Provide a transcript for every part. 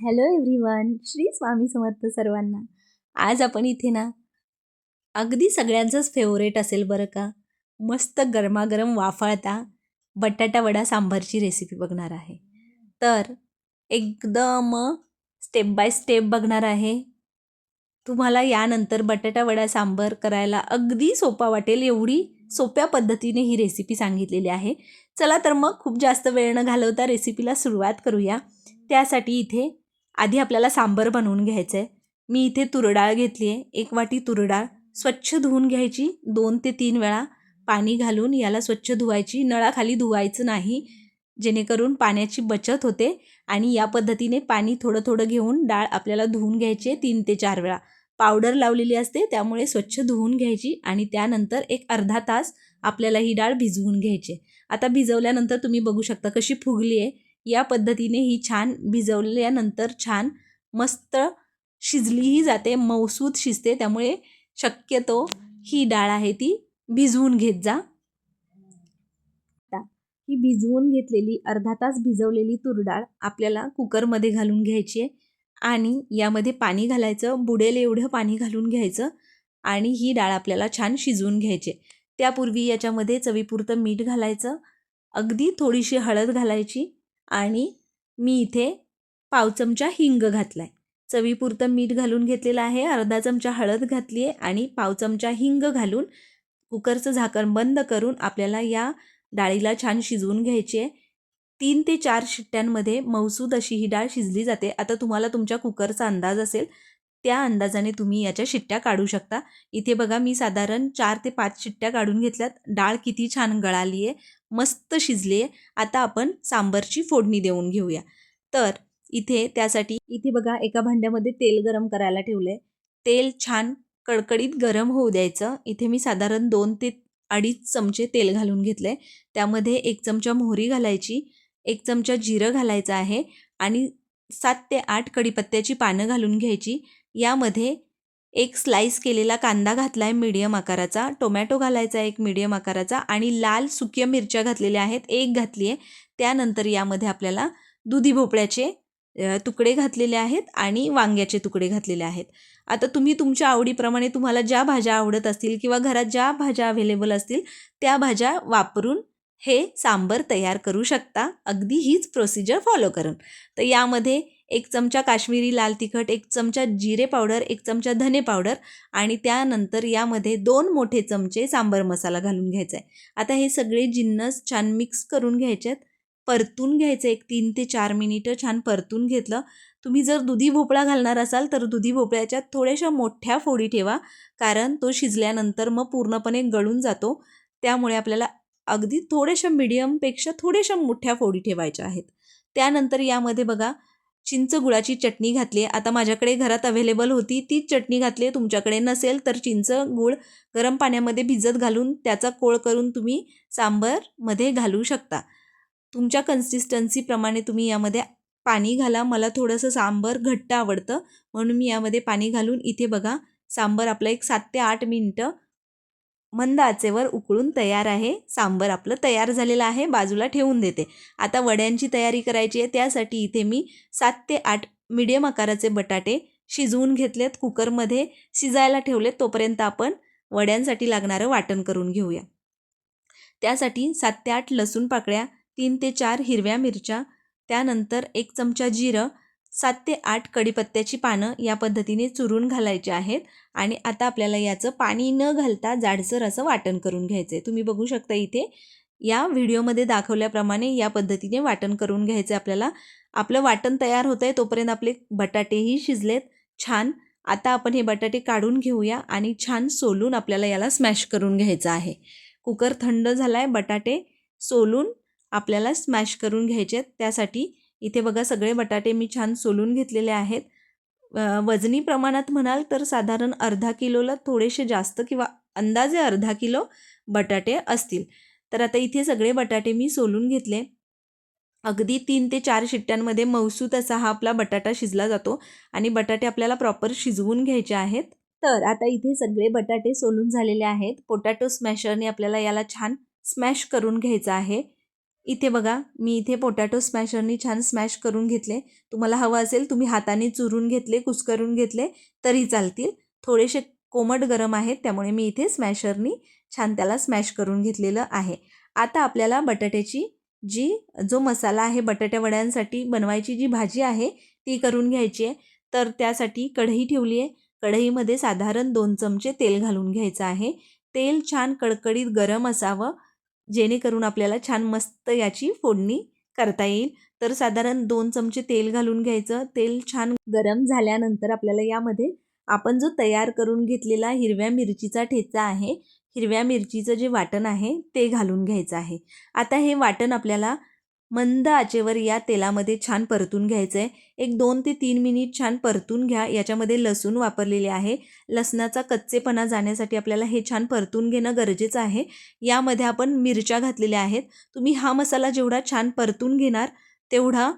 Hello everyone Shri Swami Samarth सर्वांना. आज आपण इथे ना अगदी सगळ्यांचंच फेवरेट असेल बरं का. मस्त गरमागरम वाफाळता बटाटा वडा सांबारची रेसिपी बघणार आहे. तर एकदम स्टेप बाय स्टेप बघणार आहे. तुम्हाला यानंतर बटाटा वडा सांबार करायला अगदी सोपा वाटेल एवढी सोप्या पद्धतीने ही रेसिपी सांगितलेली आहे. चला तर मग खूप जास्त वेळ न घालवता रेसिपीला सुरुवात करूया. त्यासाठी इथे आधी आपल्याला सांबर बनवून घ्यायचं आहे मी इथे तुरडाळ घेतली आहे. एक वाटी तुरडाळ. स्वच्छ धुवून घ्यायची. दोन ते तीन वेळा पाणी घालून याला स्वच्छ धुवायची. नळाखाली धुवायचं नाही. जेणेकरून पाण्याची बचत होते आणि या पद्धतीने पाणी थोडं थोडं घेऊन डाळ आपल्याला धुवून घ्यायची तीन ते चार वेळा. पावडर लावलेली असते त्यामुळे स्वच्छ धुवून घ्यायची आणि त्यानंतर एक अर्धा तास आपल्याला ही डाळ भिजवून घ्यायची आता भिजवल्यानंतर तुम्ही बघू शकता कशी फुगली आहे. या पद्धतीने ही छान भिजवल्यानंतर छान मस्त शिजलीही जाते मौसूद शिजते. त्यामुळे शक्यतो ही डाळ आहे ती भिजवून घेत जा. ही भिजवून घेतलेली अर्धा तास भिजवलेली तूर डाळ आपल्याला कुकरमध्ये घालून घ्यायची आहे आणि यामध्ये पाणी घालायचं बुडेल एवढं पाणी घालून घ्यायचं आणि ही डाळ आपल्याला छान शिजवून घ्यायची त्यापूर्वी याच्यामध्ये चवीपुरतं मीठ घालायचं अगदी थोडीशी हळद घालायची आणि मी इथे पाव चमचा हिंग घातला आहे चवीपुरतं मीठ घालून घेतलेलं आहे अर्धा चमचा हळद घातली आहे आणि पाव चमचा हिंग घालून कुकरचं झाकण बंद करून आपल्याला या डाळीला छान शिजवून घ्यायची आहे तीन ते चार शिट्ट्यांमध्ये मौसूद अशी ही डाळ शिजली जाते. आता तुम्हाला तुमच्या कुकरचा अंदाज असेल त्या अंदाजाने तुम्ही याच्या शिट्ट्या काढू शकता. इथे बघा मी साधारण चार ते पाच शिट्ट्या काढून घेतल्यात. डाळ किती छान गळाली आहे मस्त शिजली आहे आता आपण सांबरची फोडणी देऊन घेऊया. तर इथे त्यासाठी इथे बघा एका भांड्यामध्ये तेल गरम करायला ठेवलं आहे तेल छान कडकडीत गरम होऊ द्यायचं. इथे मी साधारण दोन ते अडीच चमचे तेल घालून घेतलं आहे त्यामध्ये एक चमचा मोहरी घालायची एक चमचा जिरं घालायचं आहे आणि सात ते आठ कडीपत्त्याची पानं घालून घ्यायची. यामध्ये एक स्लाईस केलेला कांदा घातला आहे मीडियम आकाराचा टोमॅटो घालायचा आहे एक मीडियम आकाराचा आणि लाल सुक्या मिरच्या घातलेल्या आहेत एक घातली आहे. त्यानंतर यामध्ये आपल्याला दुधी भोपळ्याचे तुकडे घातलेले आहेत आणि वांग्याचे तुकडे घातलेले आहेत. आता तुम्ही तुमच्या आवडीप्रमाणे तुम्हाला ज्या भाज्या आवडत असतील किंवा घरात ज्या भाज्या अवेलेबल असतील त्या भाज्या वापरून हे सांबर तयार करू शकता. अगदी हीच प्रोसिजर फॉलो करून. तर यामध्ये एक चमचा काश्मीरी लाल तिखट एक चमचा जिरे पावडर एक चमचा धने पावडर आणि त्यानंतर यामध्ये दोन मोठे चमचे सांबर मसाला घालून घ्यायचा आहे आता हे सगळे जिन्नस छान मिक्स करून घ्यायचे आहेत परतून घ्यायचं एक तीन ते चार मिनिटं छान परतून घेतलं. तुम्ही जर दुधी भोपळा घालणार असाल तर दुधी भोपळ्याच्या थोड्याशा मोठ्या फोडी ठेवा कारण तो शिजल्यानंतर मग पूर्णपणे गळून जातो. त्यामुळे आपल्याला अगदी थोड्याशा मिडियमपेक्षा थोड्याशा मोठ्या फोडी ठेवायच्या आहेत. त्यानंतर यामध्ये बघा चिंच गुळाची चटणी घातली. आहे आता माझ्याकडे घरात अवेलेबल होती. तीच चटणी घातली. आहे तुमच्याकडे नसेल तर चिंच गुळ गरम पाण्यामध्ये भिजत घालून त्याचा कोळ करून तुम्ही सांबरमध्ये घालू शकता. तुमच्या कन्सिस्टन्सीप्रमाणे तुम्ही यामध्ये पाणी घाला. मला थोडंसं सांबर घट्ट आवडतं. म्हणून मी यामध्ये पाणी घालून इथे बघा सांबर आपलं एक सात ते आठ मिनटं मंद आचेवर उकळून तयार आहे. सांबर आपलं तयार झालेलं आहे. बाजूला ठेवून देते. आता वड्यांची तयारी करायची आहे. त्यासाठी इथे मी सात ते आठ मिडियम आकाराचे बटाटे शिजवून घेतलेत कुकरमध्ये. शिजायला ठेवलेत तोपर्यंत आपण वड्यांसाठी लागणारं वाटण करून घेऊया. त्यासाठी सात ते आठ लसूण पाकळ्या तीन ते चार हिरव्या मिरच्या त्यानंतर एक चमचा जिरं सात ते आठ कडीपत्त्याची पानं या पद्धतीने चुरून घालायचे आहेत आणि आता आपल्याला याचं पाणी न घालता जाडसर असं वाटण करून घ्यायचं आहे तुम्ही बघू शकता इथे या व्हिडिओमध्ये दाखवल्याप्रमाणे या पद्धतीने वाटण करून घ्यायचं आपल्याला. आपलं वाटण तयार होतं आहे तोपर्यंत आपले बटाटेही शिजलेत. छान आता आपण हे बटाटे काढून घेऊया आणि छान सोलून आपल्याला याला स्मॅश करून घ्यायचं आहे. कुकर थंड झाला आहे बटाटे सोलून आपल्याला स्मॅश करून घ्यायचे आहेत त्यासाठी इथे बघा सगळे बटाटे मी छान सोलून घेतलेले आहेत. वजनी प्रमाणात म्हणाल तर साधारण अर्धा किलोला थोडेसे जास्त किंवा अंदाजे अर्धा किलो बटाटे असतील. तर आता इथे सगळे बटाटे मी सोलून घेतले. अगदी तीन ते चार शिट्ट्यांमध्ये मौसूत असा हा आपला बटाटा शिजला जातो आणि बटाटे आपल्याला प्रॉपर शिजवून घ्यायचे आहेत. तर आता इथे सगळे बटाटे सोलून झालेले आहेत. पोटॅटो स्मॅशरने आपल्याला याला छान स्मॅश करून घ्यायचं आहे. इथे बघा मी इथे पोटॅटो स्मॅशरनी छान स्मॅश करून घेतले. तुम्हाला हवं असेल तुम्ही हाताने चुरून घेतले कुस्करून घेतले तरी चालतील. थोडेसे कोमट गरम आहेत त्यामुळे मी इथे स्मॅशरनी छान त्याला स्मॅश करून घेतलेलं आहे. आता आपल्याला बटाट्याची जी जो मसाला आहे बटाट्या वड्यांसाठी बनवायची जी भाजी आहे ती करून घ्यायची आहे. तर त्यासाठी कढई ठेवली आहे. कढईमध्ये साधारण दोन चमचे तेल घालून घ्यायचं आहे. तेल छान कडकडीत गरम असावं. जेणेकरून आपल्याला छान मस्त याची फोडणी करता येईल. तर साधारण दोन चमचे तेल घालून घ्यायचं. तेल छान गरम झाल्यानंतर आपल्याला यामध्ये आपण जो तयार करून घेतलेला हिरव्या मिरचीचा ठेचा आहे हिरव्या मिरचीचं जे वाटण आहे ते घालून घ्यायचं आहे. आता हे वाटण आपल्याला मंद आचेवर या तेलामध्ये छान परतून घ्यायचं आहे एक दोन ते तीन मिनिट छान परतून घ्या. याच्यामध्ये लसूण वापरलेले आहे. लसणाचा कच्चेपणा जाण्यासाठी आपल्याला हे छान परतून घेणं गरजेचं आहे. यामध्ये आपण मिरच्या घातलेल्या आहेत. तुम्ही हा मसाला जेवढा छान परतून घेणार तेवढा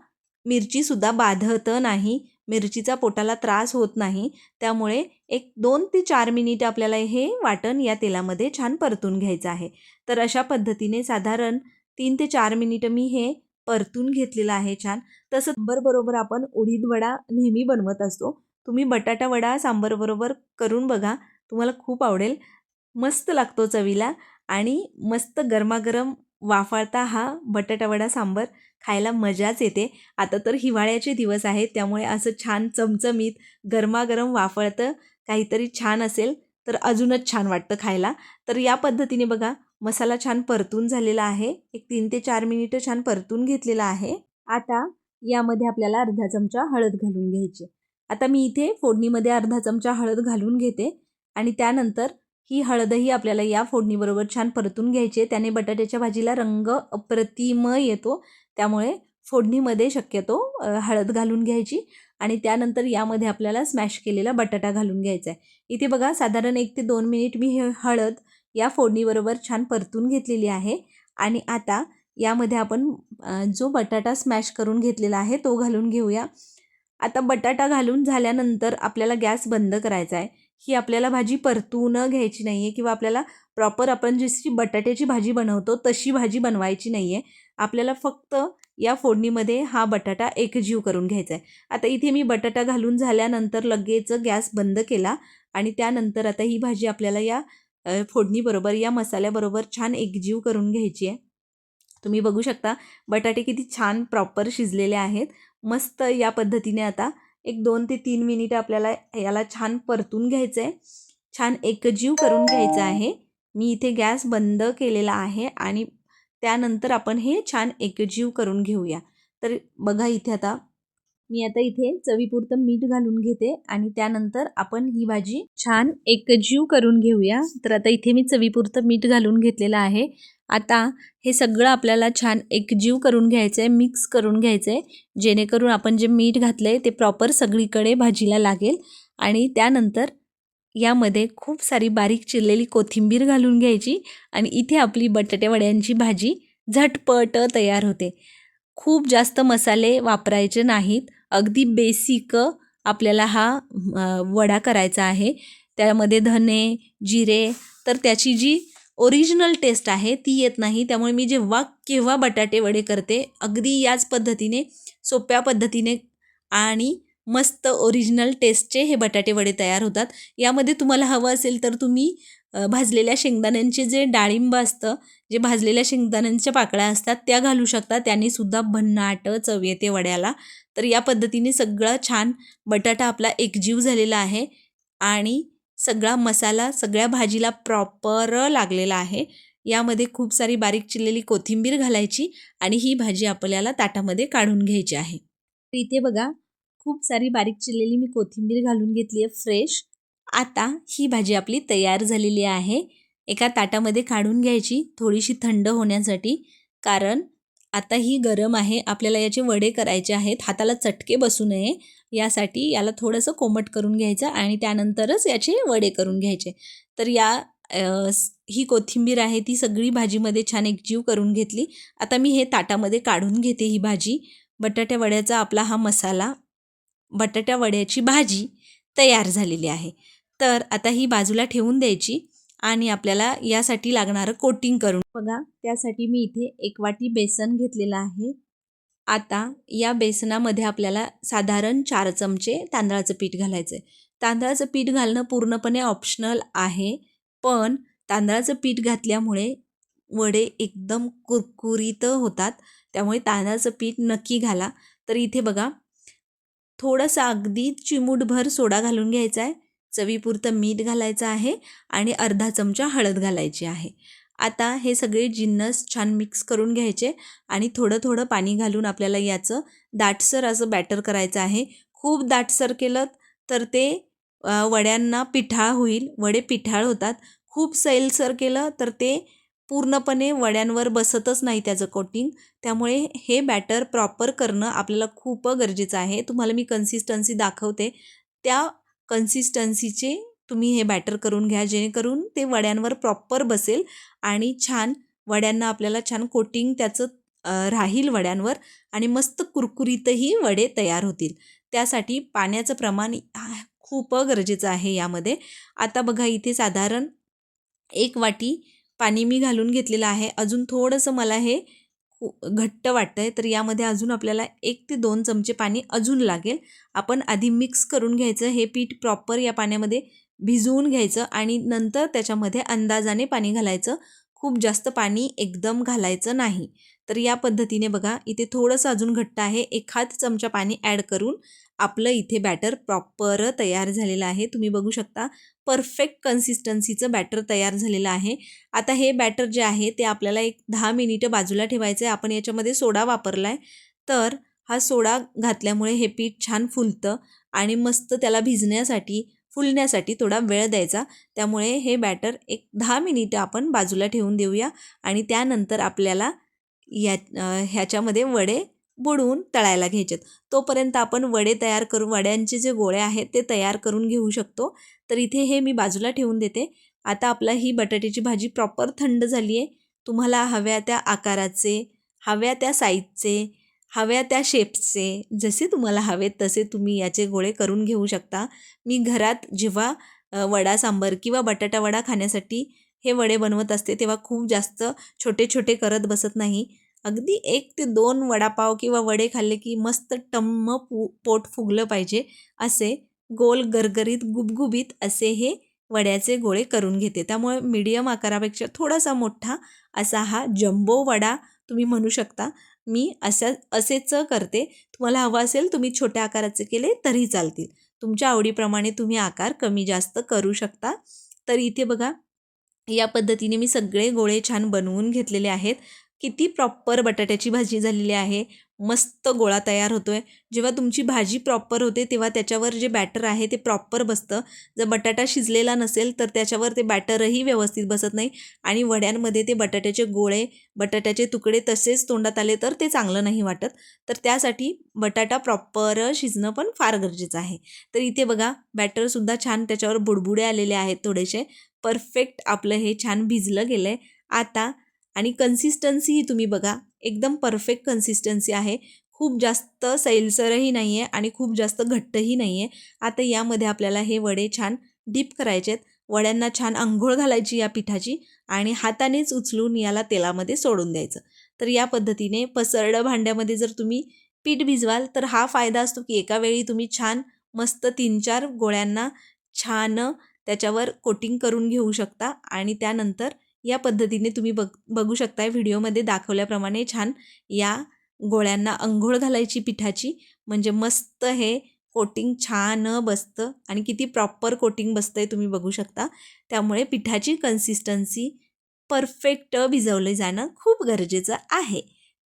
मिरचीसुद्धा बाधत नाही. मिरचीचा पोटाला त्रास होत नाही. त्यामुळे एक दोन ते चार मिनिट आपल्याला हे वाटण या तेलामध्ये छान परतून घ्यायचं आहे. तर अशा पद्धतीने साधारण तीन ते चार मिनिटं मी हे परतून घेतलेलं आहे छान. तसं सांबरबरोबर आपण उडीद वडा नेहमी बनवत असतो. तुम्ही बटाटा वडा सांबरबरोबर करून बघा. तुम्हाला खूप आवडेल. मस्त लागतो चवीला आणि मस्त गरमागरम वाफाळता हा बटाटावडा सांबर खायला मजाच येते. आता तर हिवाळ्याचे दिवस आहेत त्यामुळे असं छान चमचमीत गरमागरम वाफळतं काहीतरी छान असेल तर अजूनच छान वाटतं खायला. तर या पद्धतीने बघा मसाला छान परतून झालेला आहे. एक तीन ते चार मिनिटं छान परतून घेतलेला आहे. आता यामध्ये आपल्याला अर्धा चमचा हळद घालून घ्यायची. आता मी इथे फोडणीमध्ये अर्धा चमचा हळद घालून घेते आणि त्यानंतर ही हळदही आपल्याला या फोडणीबरोबर छान परतून घ्यायची आहे. त्याने बटाट्याच्या भाजीला रंग अप्रतिम येतो. त्यामुळे फोडणीमध्ये शक्यतो हळद घालून घ्यायची आणि त्यानंतर यामध्ये आपल्याला स्मॅश केलेला बटाटा घालून घ्यायचा आहे. इथे बघा साधारण एक ते दोन मिनिट मी हे हळद या फोडणीबरोबर छान परतून घेतलेली आहे. आणि आता यामध्ये आपण जो बटाटा स्मॅश करून घेतलेला आहे तो घालून घेऊया. आता बटाटा घालून झाल्यानंतर आपल्याला गॅस बंद करायचा आहे. ही आपल्याला भाजी परतून घ्यायची नाही आहे किंवा आपल्याला प्रॉपर आपण जशी बटाट्याची भाजी बनवतो तशी भाजी बनवायची नाही आहे आपल्याला फक्त या फोडणीमध्ये हा बटाटा एकजीव करून घ्यायचा आहे. आता इथे मी बटाटा घालून झाल्यानंतर लगेच गॅस बंद केला आणि त्यानंतर आता ही भाजी आपल्याला या फोडणीबरोबर या मसाल्याबरोबर छान एकजीव करून घ्यायची आहे. तुम्ही बघू शकता बटाटे किती छान प्रॉपर शिजलेले आहेत. मस्त या पद्धतीने आता एक दोन ते तीन मिनिटं आपल्याला याला छान परतून घ्यायचं आहे छान एकजीव करून घ्यायचं आहे. मी इथे गॅस बंद केलेला आहे आणि त्यानंतर आपण हे छान एकजीव करून घेऊया. तर बघा इथे आता मी आता इथे चवीपुरतं मीठ घालून घेते आणि त्यानंतर आपण ही भाजी छान एकजीव करून घेऊया. तर आता इथे मी चवीपुरतं मीठ घालून घेतलेलं आहे. आता हे सगळं आपल्याला छान एकजीव करून घ्यायचं आहे मिक्स करून घ्यायचं आहे जेणेकरून आपण जे मीठ घातलं आहे ते प्रॉपर सगळीकडे भाजीला लागेल. आणि त्यानंतर यामध्ये खूप सारी बारीक चिरलेली कोथिंबीर घालून घ्यायची आणि इथे आपली बटाटेवड्यांची भाजी झटपट तयार होते. खूप जास्त मसाले वापरायचे नाहीत. अगदी बेसिक आपल्याला हा वडा करायचा आहे. त्यामध्ये धने जिरे तर त्याची जी ओरिजिनल टेस्ट आहे ती येत नाही. त्यामुळे मी जेव्हा केव्हा बटाटे वडे करते अगदी याच पद्धतीने सोप्या पद्धतीने आणि मस्त ओरिजिनल टेस्टचे हे बटाटे वडे तयार होतात. यामध्ये तुम्हाला हवं असेल तर तुम्ही भाजलेल्या शेंगदाण्यांचे जे डाळिंब असतं जे भाजलेल्या शेंगदाण्यांच्या पाकळ्या असतात त्या घालू शकता. त्यांनीसुद्धा भन्नाट चव येते वड्याला. तर या पद्धतीने सगळं छान बटाटा आपला एकजीव झालेला आहे आणि सगळा मसाला सगळ्या भाजीला प्रॉपर लागलेला आहे. यामध्ये खूप सारी बारीक चिरलेली कोथिंबीर घालायची आणि ही भाजी आपल्याला ताटामध्ये काढून घ्यायची आहे. इथे बघा खूप सारी बारीक चिरलेली मी कोथिंबीर घालून घेतली आहे फ्रेश. आता ही भाजी आपली तयार झालेली आहे. एका ताटामध्ये काढून घ्यायची थोडीशी थंड होण्यासाठी. कारण आता ही गरम आहे आपल्याला याचे वडे करायचे आहेत हाताला चटके बसू नये. यासाठी याला थोडंसं कोमट करून घ्यायचं आणि त्यानंतरच याचे वडे करून घ्यायचे. तर या ही कोथिंबीर आहे ती सगळी भाजीमध्ये छान एकजीव करून घेतली. आता मी हे ताटामध्ये काढून घेते ही भाजी. बटाट्या वड्याचा आपला हा मसाला. बटाट्या वड्याची भाजी तयार झालेली आहे. तर आता ही बाजूला ठेवून द्यायची आणि आपल्याला यासाठी लागणारं कोटिंग करून बघा. त्यासाठी मी इथे एक वाटी बेसन घेतलेलं आहे. आता या बेसनामध्ये आपल्याला साधारण चार चमचे तांदळाचं पीठ घालायचं आहे तांदळाचं पीठ घालणं पूर्णपणे ऑप्शनल आहे पण तांदळाचं पीठ घातल्यामुळे वडे एकदम कुरकुरीत होतात. त्यामुळे तांदळाचं पीठ नक्की घाला. तर इथे बघा थोडंसं अगदी चिमूटभर सोडा घालून घ्यायचा आहे. चवीपुरतं मीठ घालायचं आहे आणि अर्धा चमचा हळद घालायची आहे. आता हे सगळे जिन्नस छान मिक्स करून घ्यायचे आणि थोडं थोडं पाणी घालून आपल्याला याचं दाटसर असं बॅटर करायचं आहे. खूप दाटसर केलं तर ते वड्यांना पिठाळ होईल. वडे पिठाळ होतात. खूप सैलसर केलं तर ते पूर्णपणे वड्यांवर बसतच नाही त्याचं कोटिंग त्यामुळे हे बॅटर प्रॉपर करणं आपल्याला खूप गरजेचं आहे. तुम्हाला मी कन्सिस्टन्सी दाखवते. त्या कन्सिस्टन्सीचे तुम्ही हे बॅटर करून घ्या जेणेकरून ते वड्यांवर प्रॉपर बसेल आणि छान वड्यांना आपल्याला छान कोटिंग त्याचं राहील वड्यांवर आणि मस्त कुरकुरीतही वडे तयार होतील. त्यासाठी पाण्याचं प्रमाण खूप गरजेचं आहे यामध्ये. आता बघा इथे साधारण एक वाटी पाणी मी घालून घेतलेलं आहे. अजून थोडंसं मला हे घट्ट वाटतं आहे तर यामध्ये अजून आपल्याला एक ते दोन चमचे पाणी अजून लागेल. आपण आधी मिक्स करून घ्यायचं हे पीठ प्रॉपर या पाण्यामध्ये भिजवून घ्यायचं आणि नंतर त्याच्यामध्ये अंदाजाने पाणी घालायचं. खूप जास्त पाणी एकदम घालायचं नाही. तर या पद्धतीने बघा इथे थोडंसं अजून घट्ट आहे. एखाद चमचा पाणी ॲड करून आपलं इथे बॅटर प्रॉपर तयार झालेलं आहे. तुम्ही बघू शकता परफेक्ट कन्सिस्टन्सीचं बॅटर तयार झालेलं आहे. आता हे बॅटर जे आहे ते आपल्याला एक दहा मिनिटं बाजूला ठेवायचं आहे आपण याच्यामध्ये सोडा वापरला आहे तर हा सोडा घातल्यामुळे हे पीठ छान फुलतं आणि मस्त त्याला भिजण्यासाठी फुलण्यासाठी थोडा वेळ द्यायचा. त्यामुळे हे बॅटर एक दहा मिनिटं आपण बाजूला ठेवून देऊया आणि त्यानंतर आपल्याला या ह्याच्यामध्ये वडे बुडवून तळायला घ्यायचेत. तोपर्यंत आपण वडे तयार करू वड्यांचे जे गोळे आहेत ते तयार करून घेऊ शकतो. तर इथे हे मी बाजूला ठेवून देते. आता आपला ही बटाट्याची भाजी प्रॉपर थंड झाली आहे. तुम्हाला हव्या त्या आकाराचे हव्या त्या साईजचे हव्या त्या शेप्सचे जसे तुम्हाला हवेत तसे तुम्ही याचे गोळे करून घेऊ शकता. मी घरात जेव्हा वडा सांबर किंवा बटाटा वडा खाण्यासाठी हे वडे बनवत असते तेव्हा खूप जास्त छोटे छोटे करत बसत नाही. अगदी एक ते दोन वडापाव किंवा वडे खाल्ले की मस्त टम्म पू पोट फुगलं पाहिजे असे गोल गरगरीत गुबगुबीत असे हे वड्याचे गोळे करून घेते. त्यामुळे मीडियम आकारापेक्षा थोडासा मोठा असा हा जम्बो वडा तुम्ही म्हणू शकता. मी अशा असेच करते. तुम्हाला हवं असेल तुम्ही छोट्या आकाराचे केले तरी चालतील. तुमच्या आवडीप्रमाणे तुम्ही आकार कमी जास्त करू शकता. तर इथे बघा या पद्धतीने मी सगळे गोळे छान बनवून घेतलेले आहेत. किती प्रॉपर बटाट्याची भाजी झालेली आहे. मस्त गोळा तयार होतो आहे जेव्हा तुमची भाजी प्रॉपर होते तेव्हा त्याच्यावर जे बॅटर आहे ते प्रॉपर बसतं. जर बटाटा शिजलेला नसेल तर त्याच्यावर ते बॅटरही व्यवस्थित बसत नाही. आणि वड्यांमध्ये ते बटाट्याचे गोळे बटाट्याचे तुकडे तसेच तोंडात आले तर ते चांगलं नाही वाटत. तर त्यासाठी बटाटा प्रॉपर शिजणं पण फार गरजेचं आहे. तर इथे बघा बॅटरसुद्धा छान त्याच्यावर बुडबुडे आलेले आहेत थोडेसे. परफेक्ट आपलं हे छान भिजलं गेलं आहे आता आणि कन्सिस्टन्सीही तुम्ही बघा एकदम परफेक्ट कन्सिस्टन्सी आहे. खूप जास्त सैलसरही नाही आहे आणि खूप जास्त घट्टही नाही आहे आता यामध्ये आपल्याला हे वडे छान डीप करायचे आहेत वड्यांना छान आंघोळ घालायची या पिठाची आणि हातानेच उचलून याला तेलामध्ये सोडून द्यायचं. तर या पद्धतीने पसरडं भांड्यामध्ये जर तुम्ही पीठ भिजवाल तर हा फायदा असतो की एका वेळी तुम्ही छान मस्त तीन चार गोळ्यांना छान त्याच्यावर कोटिंग करून घेऊ शकता आणि त्यानंतर या पद्धतीने तुम्ही बघ बघू शकताय व्हिडिओमध्ये दाखवल्याप्रमाणे छान या गोळ्यांना अंघोळ घालायची पिठाची. म्हणजे मस्त हे कोटिंग छान बसतं आणि किती प्रॉपर कोटिंग बसतं आहे तुम्ही बघू शकता. त्यामुळे पिठाची कन्सिस्टन्सी परफेक्ट भिजवलं जाणं खूप गरजेचं आहे.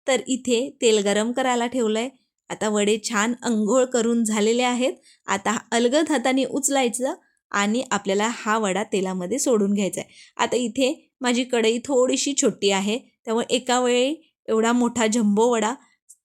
तर इथे तेल गरम करायला ठेवलं आहे आता वडे छान अंघोळ करून झालेले आहेत. आता अलगद हाताने उचलायचं आणि आपल्याला हा वडा तेलामध्ये सोडून घ्यायचा आहे आता इथे माझी कढई थोडीशी छोटी आहे. त्यामुळे एका वेळी एवढा मोठा झंबो वडा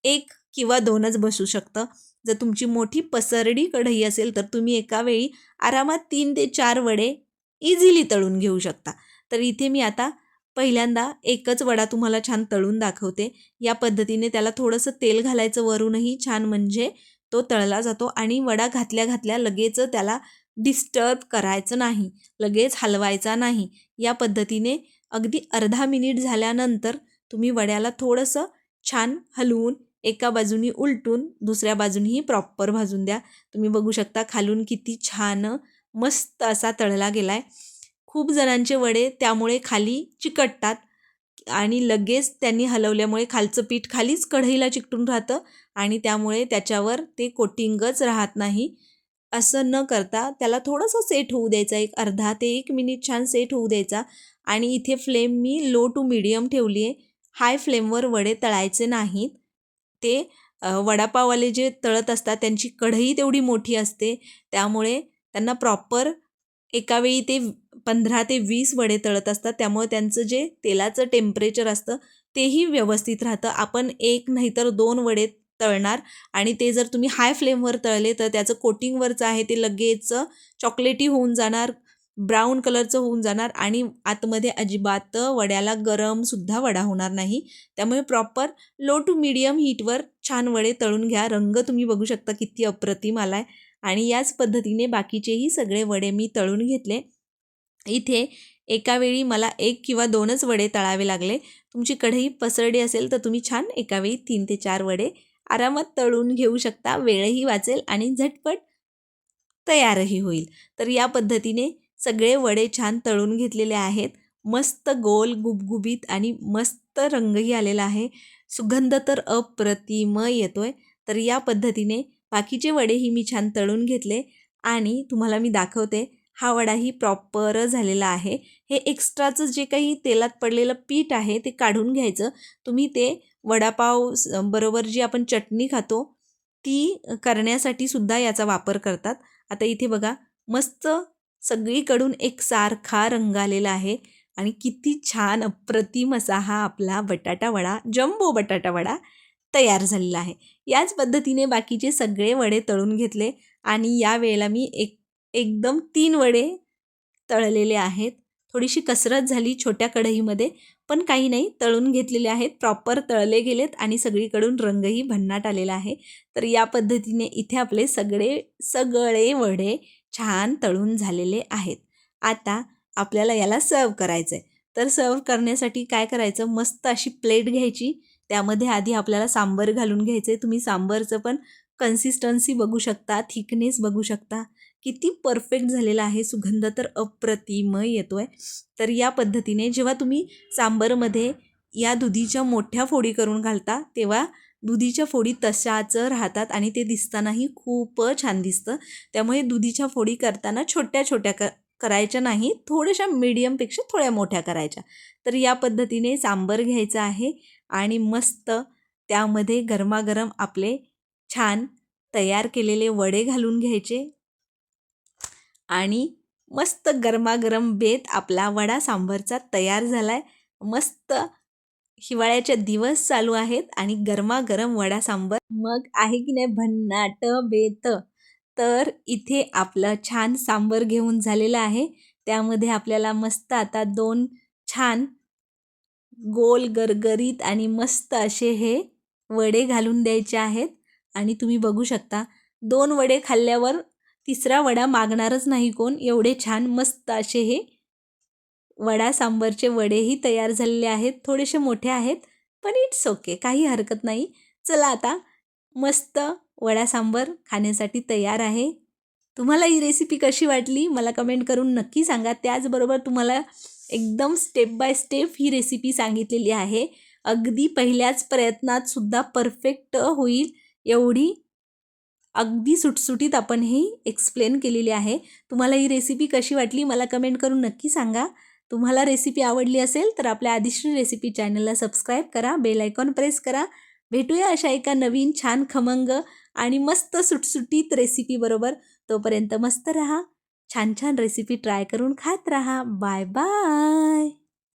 एक किंवा दोनच बसू शकतं. जर तुमची मोठी पसरडी कढई असेल तर तुम्ही एका वेळी आरामात तीन ते चार वडे इझिली तळून घेऊ शकता. तर इथे मी आता पहिल्यांदा एकच वडा तुम्हाला छान तळून दाखवते. या पद्धतीने त्याला थोडंसं तेल घालायचं वरूनही छान म्हणजे तो तळला जातो आणि वडा घातल्या घातल्या लगेच त्याला डिस्टर्ब करायचं नाही लगेच हलवायचा नाही. या पद्धतीने अगदी अर्धा मिनिट झाल्यानंतर तुम्ही वड्याला थोडंसं छान हलवून एका बाजूनी उलटून दुसऱ्या बाजूनीही प्रॉपर भाजून द्या. तुम्ही बघू शकता खालून किती छान मस्त असा तळला गेला आहे खूप जणांचे वडे त्यामुळे खाली चिकटतात आणि लगेच त्यांनी हलवल्यामुळे खालचं पीठ खालीच कढईला चिकटून राहतं आणि त्यामुळे त्याच्यावर ते कोटिंगच राहत नाही. असं न करता त्याला थोडंसं सेट होऊ द्यायचा. एक अर्धा ते एक मिनिट छान सेट होऊ द्यायचा. आणि इथे फ्लेम मी लो टू मिडियम ठेवली आहे हाय फ्लेमवर वडे तळायचे नाहीत. ते वडापाववाले जे तळत असतात त्यांची कढई तेवढी मोठी असते. त्यामुळे त्यांना प्रॉपर एकावेळी ते पंधरा ते वीस वडे तळत असतात. त्यामुळे त्यांचं जे तेलाचं टेम्परेचर असतं तेही व्यवस्थित राहतं. आपण एक नाहीतर दोन वडे तळणार. आणि ते जर तुम्ही हाय फ्लेमवर तळले तर त्याचं कोटिंगवरचं आहे ते लगेच चॉकलेटी होऊन जाणार ब्राऊन कलरचं होऊन जाणार आणि आतमध्ये अजिबात वड्याला गरमसुद्धा वडा होणार नाही. त्यामुळे प्रॉपर लो टू मिडियम हीटवर छान वडे तळून घ्या. रंग तुम्ही बघू शकता किती अप्रतिम आला आहे आणि याच पद्धतीने बाकीचेही सगळे वडे मी तळून घेतले. इथे एका वेळी मला एक किंवा दोनच वडे तळावे लागले. तुमची कढई पसरडी असेल तर तुम्ही छान एकावेळी तीन ते चार वडे आरामात तळून घेऊ शकता. वेळही वाचेल आणि झटपट तयारही होईल. तर या पद्धतीने सगळे वडे छान तळून घेतलेले आहेत. मस्त गोल गुबगुबीत आणि मस्त रंगही आलेला आहे. सुगंध तर अप्रतिम येतोय. तर या पद्धतीने बाकीचे वडेही मी छान तळून घेतले आणि तुम्हाला मी दाखवते हा वडाही प्रॉपर झालेला आहे. हे एक्स्ट्राचं जे काही तेलात पडलेलं पीठ आहे ते काढून घ्यायचं. तुम्ही ते वडापाव बरोबर जी आपण चटणी खातो ती करण्यासाठी सुद्धा याचा वापर करतात. आता इथे बघा मस्त सगळीकडून एक सारखा रंग आलेला आहे आणि किती छान अप्रतिम असा हा आपला बटाटा वडा जम्बो बटाटा वडा तयार झालेला आहे. याच पद्धतीने बाकीचे सगळे वडे तळून घेतले आणि या वेळेला मी एक एकदम तीन वडे तळलेले आहेत. थोडीशी कसरत झाली छोट्या कढईमध्ये पण काही नाही तळून घेतलेले आहेत. प्रॉपर तळले गेलेत आणि सगळीकडून रंगही भन्नाट आलेला आहे. तर या पद्धतीने इथे आपले सगळे सगळे वडे छान तळून झालेले आहेत. आता आपल्याला याला सर्व करायचं आहे तर सर्व करण्यासाठी काय करायचं? मस्त अशी प्लेट घ्यायची. त्यामध्ये आधी आपल्याला सांबर घालून घ्यायचं आहे तुम्ही सांबरचं पण कन्सिस्टन्सी बघू शकता थिकनेस बघू शकता. किती परफेक्ट झालेला आहे सुगंध तर अप्रतिम येतो आहे तर या पद्धतीने जेव्हा तुम्ही सांबरमध्ये या दुधीच्या मोठ्या फोडी करून घालता तेव्हा दुधीच्या फोडी तशाच राहतात आणि ते दिसतानाही खूप छान दिसतं. त्यामुळे दुधीच्या फोडी करताना छोट्या छोट्या क करायच्या नाही थोड्याशा मीडियमपेक्षा थोड्या मोठ्या करायच्या. तर या पद्धतीने सांबर घ्यायचं आहे आणि मस्त त्यामध्ये गरमागरम आपले छान तयार केलेले वडे घालून घ्यायचे. आणि मस्त गरमागरम बेत आपला वडा सांबरचा तयार झाला आहे मस्त हिवाळ्याचे दिवस चालू आहेत आणि गरमागरम वडा सांबर. मग आहे की नाही भन्नाट बेत. तर इथे आपलं छान सांबर घेऊन झालेलं आहे. त्यामध्ये आपल्याला मस्त आता दोन छान गोल गरगरीत आणि मस्त असे हे वडे घालून द्यायचे आहेत. आणि तुम्ही बघू शकता दोन वडे खाल्ल्यावर तिसरा वडा मागणारच नाही कोण. एवढे छान मस्त असे हे वडा सांबरचे वडेही तयार झालेले आहेत. थोडेसे मोठे आहेत पण इट्स ओके काही हरकत नाही. चला आता मस्त वडा सांबर खाण्यासाठी तयार आहे. तुम्हाला ही रेसिपी कशी वाटली? मला कमेंट करून नक्की सांगा. त्याचबरोबर तुम्हाला एकदम स्टेप बाय स्टेप ही रेसिपी सांगितलेली आहे. अगदी पहिल्याच प्रयत्नात सुद्धा परफेक्ट होईल एवढी अगदी सुटसुटीत आपण ही एक्सप्लेन केलेली आहे. तुम्हाला ही रेसिपी कशी वाटली मला कमेंट करून नक्की सांगा. तुम्हाला रेसिपी आवडली असेल तर आपल्या आदिश्री रेसिपी चॅनलला सबस्क्राईब करा बेल आयकॉन प्रेस करा. भेटूया अशा एका नवीन छान खमंग आणि मस्त सुटसुटीत रेसिपीबरोबर तोपर्यंत मस्त रहा. छान छान रेसिपी ट्राय करून खात राहा. Bye bye